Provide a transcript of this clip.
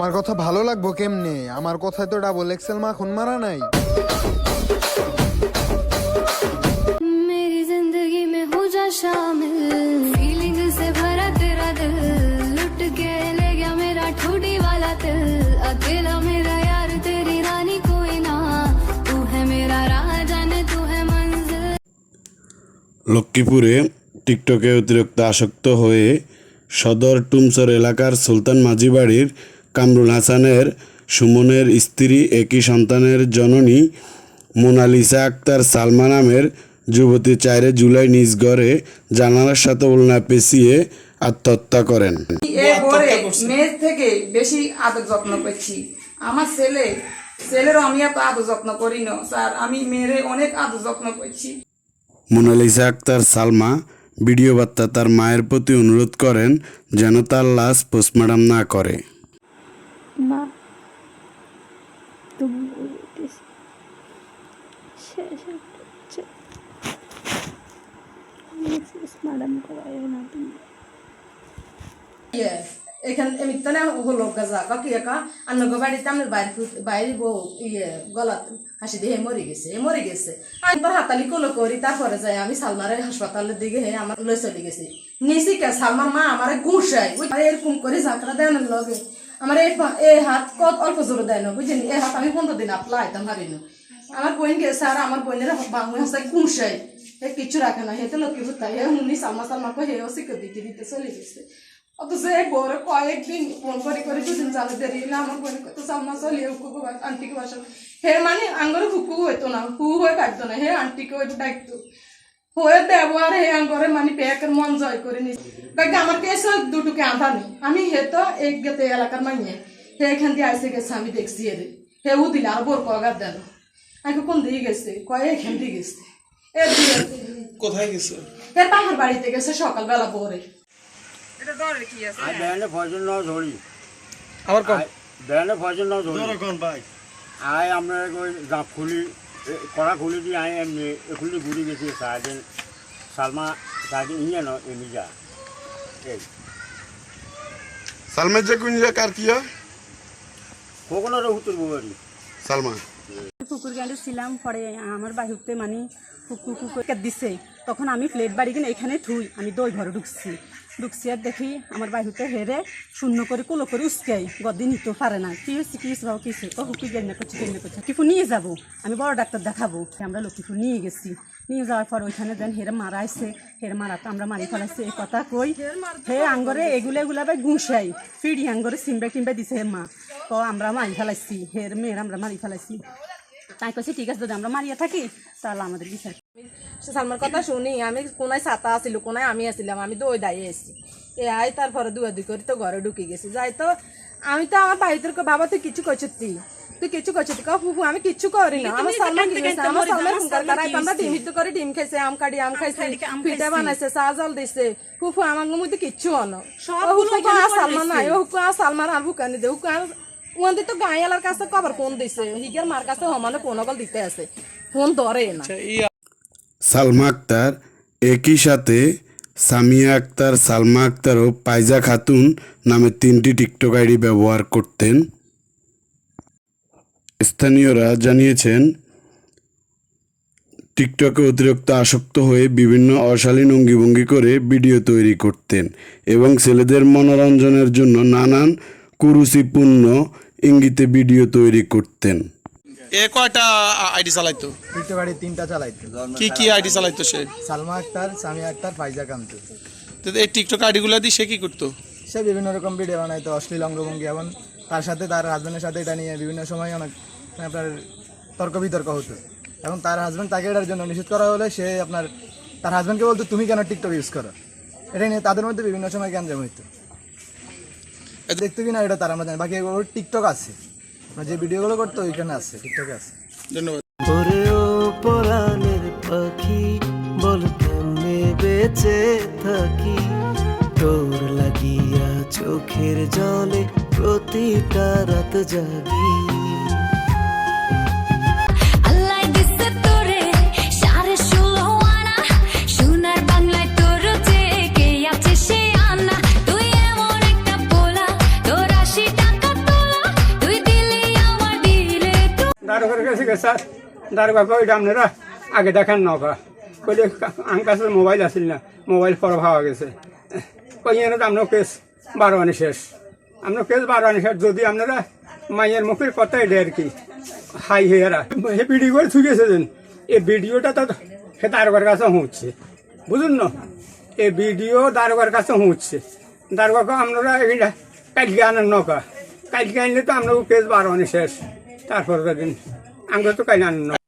আমার কথা ভালো লাগবো কেমনে আমার কথায় তো ডাবল এক্সেল মাখন মারা নাই मेरी जिंदगी में हो जा शामिल फीलिंग से भरा तेरा दिल लुट के ले गया मेरा ठोडी वाला दिल अकेला मेरा यार तेरी रानी कोई ना तू है मेरा राजा ने तू है मंजिल লক্ষ্মীপুরে টিকটকে অতিরিক্ত আসক্ত হয়ে সদর টুমচর এলাকার সুলতান মাঝি বাড়ির কামরুল হাসানের সুমনের স্ত্রী একই সন্তানের জননী মোনালিসা আক্তার সালমা নামের যুবতী চাইরে জুলাই নিজ ঘরে জানালার সাথে ওলনা পেঁচিয়ে আত্মহত্যা করেন। মেয়ের থেকে বেশি আদর যত্ন করছি। আমার ছেলে ছেলেরও আমি এত আদর যত্ন করি না স্যার। আমি মেয়েরে অনেক আদর যত্ন করছি। মোনালিসা আক্তার সালমা ভিডিও বার্তা তার মায়ের প্রতি অনুরোধ করেন যেন তার লাশ পোস্টমর্টম না করে। মা তুমি বলতেছি শেষ একটা হচ্ছে মিসেস ম্যাডাম করায় না তুমি ইয়ে এখান এমনিতে না হলো গাজা কাকি একা আন্নগো বাড়িতে আমার বাইরে বাইরে বউ ইয়ে গলাত হাসি দিয়ে মরে গেছে এ মরে গেছে আমি তোর হাতালি কলো করি তারপরে যাই আমি সালমারের হাসপাতালের দিকে হে আমার লই চলে গেছি নিছি কে সালমার মা আমারে ঘুষাই আর এরকম করে ঝাঁকড়া দেন লগে আমার এই হাত কত অল্প জোরে দেয় না বুঝলি এই হাত আমি পনেরো দিন আপলা আইতাম হারি আমার বোন গেছে আর আমার বোনের বাংলা হাসায় ঘুষাই হে কিচ্ছু রাখে না, হেতে লক্ষ্মী ভুতাই হে হুনি সালমা সালমাকে হেও শিখে দিতে দিতে চলে গেছে। অথচ এই বউরে কয়েকদিন ফোন করে করে দুদিন চালে দেরিয়ে আমার বোন কত সামনা চলিয়ে হুকু আন্টিকে বাসা হে মানে আঙ্গরে হুকু হইতো না, হু হয়ে কাটতো না, হে আন্টিকে হয়তো ডাকতো। হয়ে ব্যবহার হে আঙ্গরে মানে পেকের মন জয় করে কাকে আমার কেসে দুটুকে আধা নেই। আমি হে তো এক গেতে এলাকার মাইয়ে হে এখান দিয়ে আসে গেছে আমি দেখছি এর। হে ও দিলে আর বোর কগার দেন। আমি কোন দিয়ে গেছে? কয় এখান দিয়ে গেছে। দিয়ে। কোথায় গেছে? হে তাহার বাড়িতে গেছে সকালবেলা ভোরে। এটা কি আছে? ধরি। আবার কোন ভাই। আই আমরা ওই জাঁপ খুলি এ, কড়া খুলি দিয়ে আয় এমনি এখুলি ঘুরে গেছি সারাদিন সালমা সারাদিন ইয়ে ন এমনি যা এই সালমা যে কোন কার কি কখনো উত্তর বুয়ারি সালমা কুকুর গাড়ি ছিলাম পরে আমার বাহিরতে মানে কুকুর কুকুরকে দিছে, তখন আমি প্লেট বাড়ি কিনে এখানে থুই, আমি দই ঘরে ঢুকছি। ঢুকছি আর দেখি আমার বাহুতে হেরে শূন্য করে কুলো করে উস্কাই, গদি নিতেও পারে না। কি হচ্ছে কি হচ্ছে বাবু, কি হচ্ছে ও হুকি গেলে করছে গেলে করছে। লক্ষ্মীপুর নিয়ে যাব, আমি বড় ডাক্তার দেখাবো। আমরা লক্ষ্মীপুর নিয়ে গেছি। নিয়ে যাওয়ার পর ওইখানে দেন হেরে মারা আসছে হেরে মারা তো আমরা মারি ফেলাইছি, এই কথা কই, হে আঙ্গরে এগুলো এগুলা ভাই গুঁসাই, ফিডি আঙ্গরে সিমবা টিমবা দিছে হে মা। তো আমরা মারি ফেলাইছি, হের মেয়ের আমরা মারি ফেলাইছি। তাই কইছি ঠিক আছে যদি আমরা মারিয়া থাকি তাহলে আমাদের বিচার সালমার কথা শুনি আমি কোনায় ছাতা আসিল কোনায় আমি আসিলাম আমি তো ওই দাঁড়িয়ে এসেছি এ আই তারপরে দুয়া দুই করে তো ঘরে ঢুকে গেছি। যাই তো আমি তো আমার বাড়িতে বাবা তুই কিছু করছিস তুই কিছু করছিস কা ফুফু আমি কিচ্ছু করি না। আমার সালমা কি হয়েছে আমার করাই আমরা ডিম করে ডিম খাইছে আম কাটি আম খাইছে পিঠা বানাইছে চা জল দিছে। ফুফু আমার মধ্যে কিচ্ছু অন হুকু আর সালমান নাই ও সালমান আর হুকানি দে হুকু ওখানে তো গাঁয়ালার কাছে কবার ফোন দিছে। হিগের মার কাছে সমানে ফোন অকল দিতে আছে। ফোন ধরে না। সালমা আক্তার একই সাথে সামিয়া আক্তার সালমা আক্তার ও পাইজা খাতুন নামে তিনটি টিকটক আইডি ব্যবহার করতেন। স্থানীয়রা জানিয়েছেন টিকটকে অতিরিক্ত আসক্ত হয়ে বিভিন্ন অশালীন অঙ্গিভঙ্গি করে ভিডিও তৈরি করতেন এবং ছেলেদের মনোরঞ্জনের জন্য নানান কুরুচিপূর্ণ ইঙ্গিতে ভিডিও তৈরি করতেন। এ কয়টা আইডি চালাইতো? টিকটক গাড়ি তিনটা চালাইতো। কি কি আইডি চালাইতো সে? সালমা আক্তার সামিয়া আক্তার ফাইজা কান্তু তো এই টিকটক আইডিগুলো দিয়ে সে কি করতো? সে বিভিন্ন রকম ভিডিও বানাইতো অশ্লীল অঙ্গভঙ্গি এবং তার সাথে তার হাজব্যান্ডের সাথে এটা নিয়ে বিভিন্ন সময় অনেক মানে আপনার তর্ক বিতর্ক হতো। এবং তার হাজব্যান্ড তাকে এটার জন্য নিষেধ করা হলে সে আপনার তার হাজব্যান্ডকে বলতো তুমি কেন টিকটক ইউজ করো? এটা নিয়ে তাদের মধ্যে বিভিন্ন সময় গ্যাঞ্জাম হইতো। দেখতো কিনা এটা তার আমরা জানি। বাকি ওর টিকটক আছে। যে ভিডিওগুলো করতো ওইখানে আছে টিকটকে আছে। ধন্যবাদ। পরাণের পাখি বল কেমনে বেঁচে থাকি? তোর লাগিয়া চোখের জলে প্রতিটা রাত জাগি। দারোগার কাছে গেছে দারোগা কই এটা আপনারা আগে দেখান নৌকা কইলে আমার কাছে মোবাইল আসিল না মোবাইল পরে পাওয়া গেছে কই তো আপনার কেস বারো আনি শেষ আপনার কেস বারো আনি শেষ যদি আপনারা মাইয়ের মুখের কথা এটা আর কি হাই হেয়ারা হে ভিডিও করে ছুঁয়েছে যেন এই ভিডিওটা তো সে দারোগার কাছে হচ্ছে বুঝুন না এই ভিডিও দারোগার কাছে হচ্ছে দারোগাকে আপনারা এটা কালকে আনেন নৌকা কালকে আনলে তো আপনার কেস বারো আনি শেষ তারপর দিন আমরা তো কাল আনেন না।